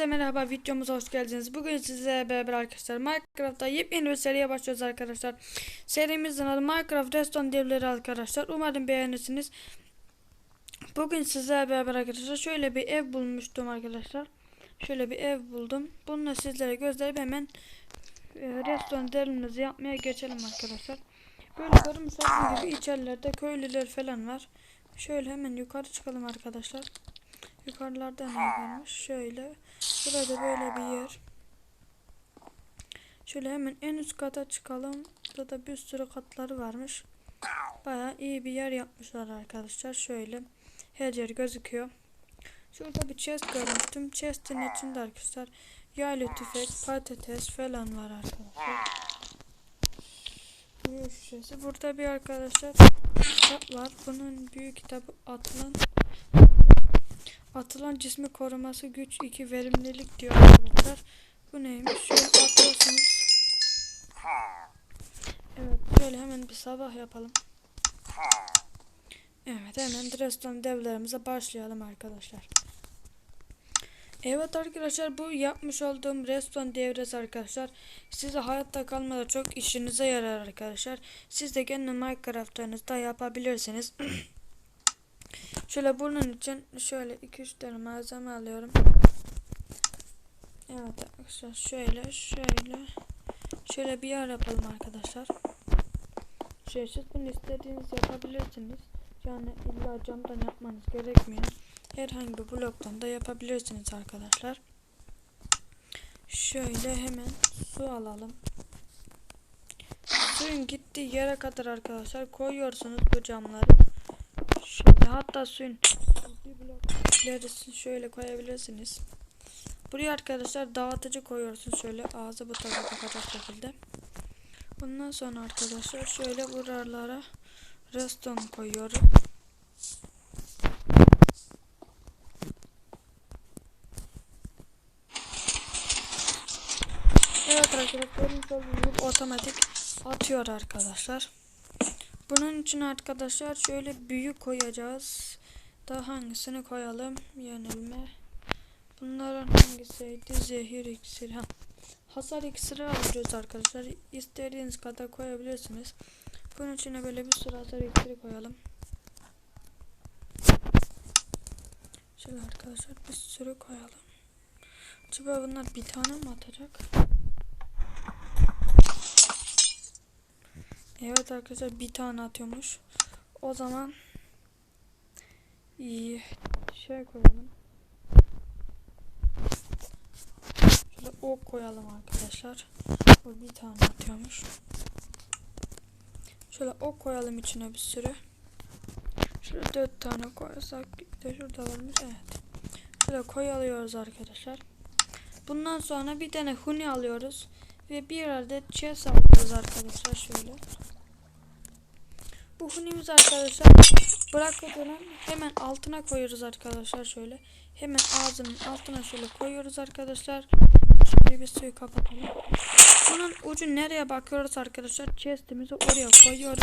Hepinize merhaba videomuza hoş geldiniz. Bugün sizlerle beraber arkadaşlar Minecraft'ta yepyeni bir seriye başlıyoruz arkadaşlar. Serimizin adı Minecraft Redstone devleri arkadaşlar. Umarım beğenirsiniz. Bugün sizlerle beraber arkadaşlar şöyle bir ev bulmuştum arkadaşlar. Şöyle bir ev buldum. Bununla sizlere gösterip hemen e, Redstone devlerimizi yapmaya geçelim arkadaşlar. Böyle görmüş olduğunuz gibi içerilerde köylüler falan var. Şöyle hemen yukarı çıkalım arkadaşlar. Yukarılarda ne varmış? Şöyle. Burada böyle bir yer. Şöyle hemen en üst kata çıkalım. Burada bir sürü katları varmış. Baya iyi bir yer yapmışlar arkadaşlar. Şöyle. Her yer gözüküyor. Şurada bir chest görmüştüm. Chest'in içinde arkadaşlar yaylı tüfek, patates falan var arkadaşlar. Büyük şişesi. Burada bir arkadaşlar kitap var. Bunun büyük kitabı Atlan Atılan cismi koruması güç 2 verimlilik diyor arkadaşlar. Bu neymiş? Şöyle atıyorsunuz. Evet şöyle hemen bir sabah yapalım. Evet hemen Dresden devlerimize başlayalım arkadaşlar. Evet arkadaşlar bu yapmış olduğum reston devresi arkadaşlar. Size hayatta kalmada çok işinize yarar arkadaşlar. Siz de kendi Minecraft'larınızda yapabilirsiniz. Şöyle bunun için şöyle 2-3 tane malzeme alıyorum. Evet arkadaşlar şöyle şöyle şöyle bir yer yapalım arkadaşlar. Şey siz bunu istediğiniz yapabilirsiniz. Yani illa camdan yapmanız gerekmiyor. Herhangi bir bloktan da yapabilirsiniz arkadaşlar. Şöyle hemen su alalım. Suyun gittiği yere kadar arkadaşlar koyuyorsunuz bu camları. Şöyle hatta suyun ilerisini şöyle koyabilirsiniz. Buraya arkadaşlar dağıtıcı koyuyorsun şöyle ağzı bu tarafa bakacak şekilde. Bundan sonra arkadaşlar şöyle buralara redstone koyuyorum. Evet arkadaşlar otomatik atıyor arkadaşlar. Bunun için arkadaşlar şöyle büyük koyacağız. Daha hangisini koyalım? Yenilme. Bunların hangisiydi? Zehir iksiri. Ha. Hasar iksiri alıyoruz arkadaşlar. İstediğiniz kadar koyabilirsiniz. Bunun içine böyle bir sürü hasar iksiri koyalım. Şöyle arkadaşlar bir sürü koyalım. Acaba bunlar bir tane mi atacak? Evet arkadaşlar bir tane atıyormuş. O zaman iyi şey koyalım. Şöyle ok koyalım arkadaşlar. O bir tane atıyormuş. Şöyle ok koyalım içine bir sürü. Şöyle dört tane koysak de şurada varmış evet. Şöyle koyalıyoruz arkadaşlar. Bundan sonra bir tane huni alıyoruz. Ve bir adet chest alıyoruz arkadaşlar şöyle. Bu hunimiz arkadaşlar bırakıldığını hemen altına koyuyoruz arkadaşlar şöyle. Hemen ağzının altına şöyle koyuyoruz arkadaşlar. Şöyle bir suyu kapatalım. Bunun ucu nereye bakıyoruz arkadaşlar? Chestimizi oraya koyuyoruz.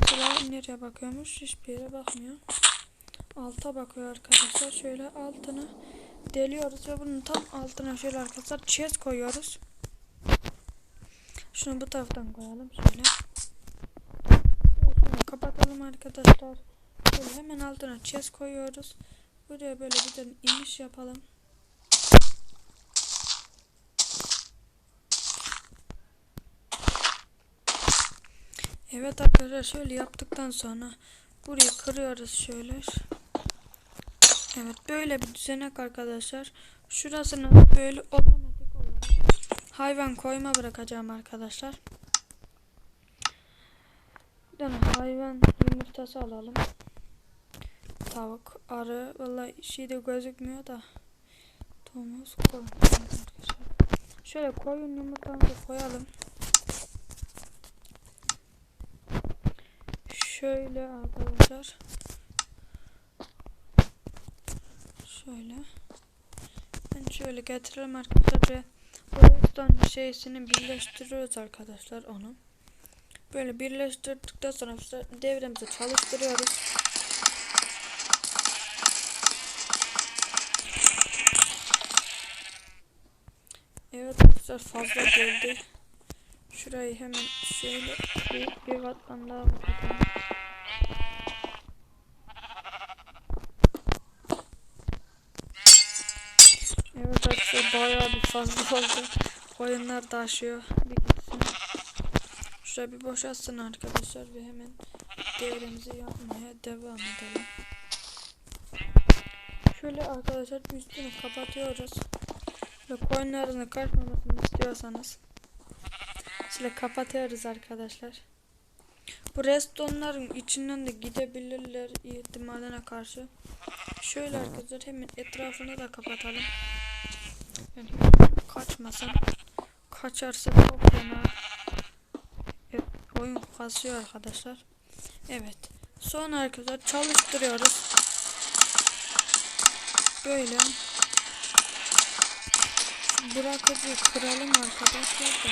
Mesela nereye bakıyormuş? Hiçbir yere bakmıyor. Alta bakıyor arkadaşlar. Şöyle altına deliyoruz ve bunun tam altına şöyle arkadaşlar chest koyuyoruz. Şunu bu taraftan koyalım. Şöyle kapatalım arkadaşlar. Şöyle hemen altına chest koyuyoruz. Buraya böyle bir tane iniş yapalım. Evet arkadaşlar şöyle yaptıktan sonra burayı kırıyoruz şöyle. Evet böyle bir düzenek arkadaşlar. Şurasını böyle otomatik olarak hayvan koyma bırakacağım arkadaşlar. Tane hayvan yumurtası alalım. Tavuk, arı, vallahi şey de gözükmüyor da. Domuz koyun. Şöyle koyun yumurtamızı koyalım. Şöyle arkadaşlar. Şöyle. Ben şöyle getirelim arkadaşlar. Redstone şeysini birleştiriyoruz arkadaşlar onu. Böyle birleştirdikten sonra devremizi çalıştırıyoruz. Evet arkadaşlar fazla geldi. Şurayı hemen şöyle bir, bir katman daha kapatalım. Evet arkadaşlar bayağı bir fazla oldu. Oyunlar taşıyor. Bir Şurayı bir boşaltsın arkadaşlar ve hemen devremizi yapmaya devam edelim. Şöyle arkadaşlar üstünü kapatıyoruz. Ve coinlerini kaçmamasını istiyorsanız şöyle kapatıyoruz arkadaşlar. Bu restonların içinden de gidebilirler ihtimaline karşı. Şöyle arkadaşlar hemen etrafını da kapatalım. Yani kaçmasın. Kaçarsa çok fena. Oyun kasıyor arkadaşlar. Evet. Sonra arkadaşlar çalıştırıyoruz. Böyle. Şu bırakıcıyı kıralım arkadaşlar da.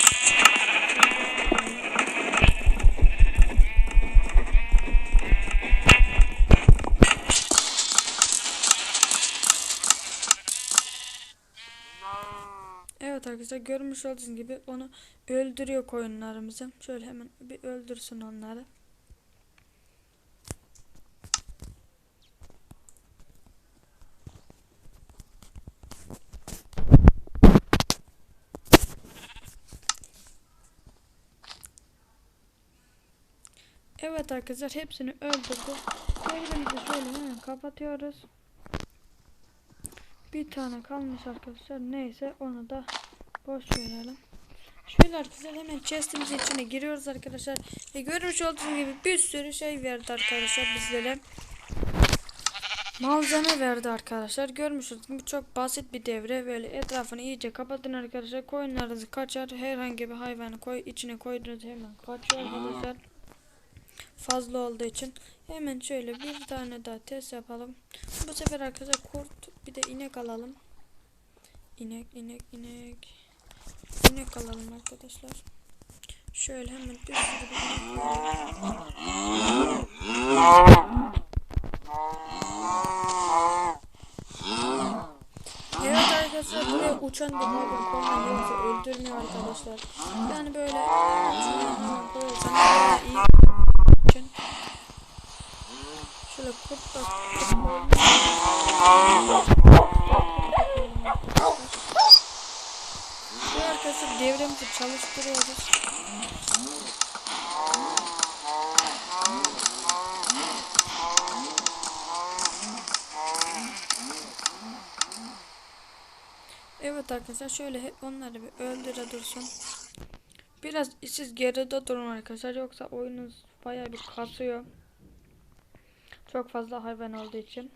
Evet arkadaşlar görmüş olduğunuz gibi onu öldürüyor koyunlarımızı. Şöyle hemen bir öldürsün onları. Evet arkadaşlar hepsini öldürdü. Devremizi şöyle hemen kapatıyoruz. Bir tane kalmış arkadaşlar. Neyse onu da boş verelim. Şöyle arkadaşlar hemen chestimizin içine giriyoruz arkadaşlar. Ve görmüş olduğunuz gibi bir sürü şey verdi arkadaşlar bizlere. Malzeme verdi arkadaşlar. Görmüş olduğunuz gibi çok basit bir devre. Böyle etrafını iyice kapatın arkadaşlar. Koyunlarınızı kaçar. Herhangi bir hayvanı koy içine koyduğunuz hemen kaçıyor arkadaşlar. Fazla olduğu için. Hemen şöyle bir tane daha test yapalım. Bu sefer arkadaşlar kurt bir de inek alalım. İnek inek inek. İnek alalım arkadaşlar. Şöyle hemen alalım. Evet arkadaşlar buraya uçan koyman yoksa öldürmüyor arkadaşlar. Yani böyle daha iyi. Şöyle kurt koyalım. Bu arkadaşlar devremizi çalıştırıyoruz. Evet arkadaşlar şöyle hep onları bir öldüre dursun. Biraz siz geride durun arkadaşlar yoksa oyununuz bayağı bir kasıyor. Çok fazla hayvan olduğu için.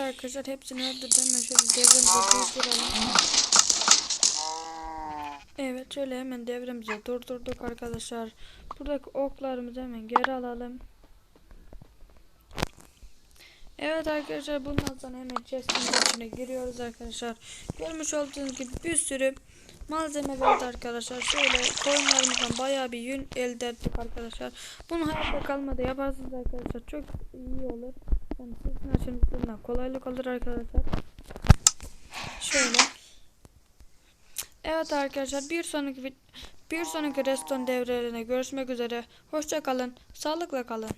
Evet arkadaşlar hepsini öldürdüm. Şöyle devremizi durduralım. Evet şöyle hemen devremizi durdurduk arkadaşlar. Buradaki oklarımızı hemen geri alalım. Evet arkadaşlar bundan sonra hemen chest'in içine giriyoruz arkadaşlar. Görmüş olduğunuz gibi bir sürü malzeme verdi arkadaşlar. Şöyle koyunlarımızdan bayağı bir yün elde ettik arkadaşlar. Bunu hayatta kalmada yaparsınız arkadaşlar. Çok iyi olur. Sizin açınızdan kolaylık olur arkadaşlar. Şöyle. Evet arkadaşlar bir sonraki bir sonraki reston devrelerine görüşmek üzere. Hoşça kalın. Sağlıkla kalın.